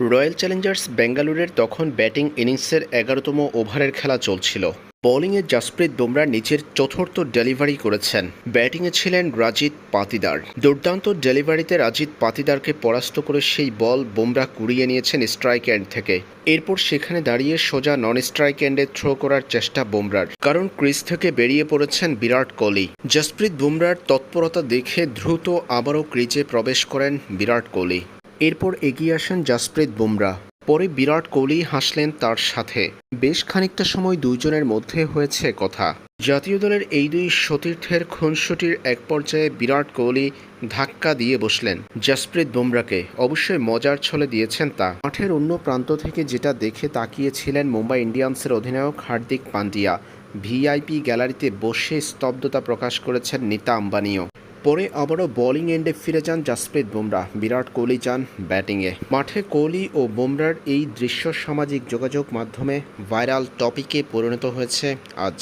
Royal Challengers বেঙ্গালুরের তখন batting ইনিংসের এগারোতম ওভারের খেলা চলছিল। বোলিংয়ে জাসপ্রীত বুমরা নিচের চতুর্থ ডেলিভারি করেছেন। ব্যাটিংয়ে ছিলেন রাজিত পাতিদার। দুর্দান্ত ডেলিভারিতে রাজিত পাতিদারকে পরাস্ত করে সেই বল বুমরা কুড়িয়ে নিয়েছেন স্ট্রাইক এন্ড থেকে। এরপর সেখানে দাঁড়িয়ে সোজা নন স্ট্রাইক এন্ডে থ্রো করার চেষ্টা বুমরার। কারণ ক্রিজ থেকে বেরিয়ে পড়েছেন বিরাট কোহলি। জসপ্রীত বুমরার তৎপরতা দেখে দ্রুত আবারও ক্রিজে প্রবেশ করেন বিরাট কোহলি। এরপর এগিয়ে আসেন জাসপ্রীত বুমরা। পরে বিরাট কোহলি হাসলেন তার সাথে। বেশ খানিকটা সময় দুইজনের মধ্যে হয়েছে কথা। জাতীয় দলের এই দুই সতীর্থের খুনসুটির এক পর্যায়ে বিরাট কোহলি ধাক্কা দিয়ে বসলেন জাসপ্রীত বুমরাকে। অবশ্যই মজার ছলে দিয়েছেন তা। মাঠের অন্য প্রান্ত থেকে যেটা দেখে তাকিয়েছিলেন মুম্বাই ইন্ডিয়ান্সের অধিনায়ক হার্দিক পান্ডিয়া। ভিআইপি গ্যালারিতে বসে স্তব্ধতা প্রকাশ করেছেন নিতা আম্বানিও। পরে আবারও বোলিং এন্ডে ফিরে যান জাসপ্রীত বুমরা। বিরাট কোহলি যান ব্যাটিংয়ে মাঠে কোহলি ও বুমরার এই দৃশ্য সামাজিক যোগাযোগ মাধ্যমে ভাইরাল টপিকে পরিণত হয়েছে আজ।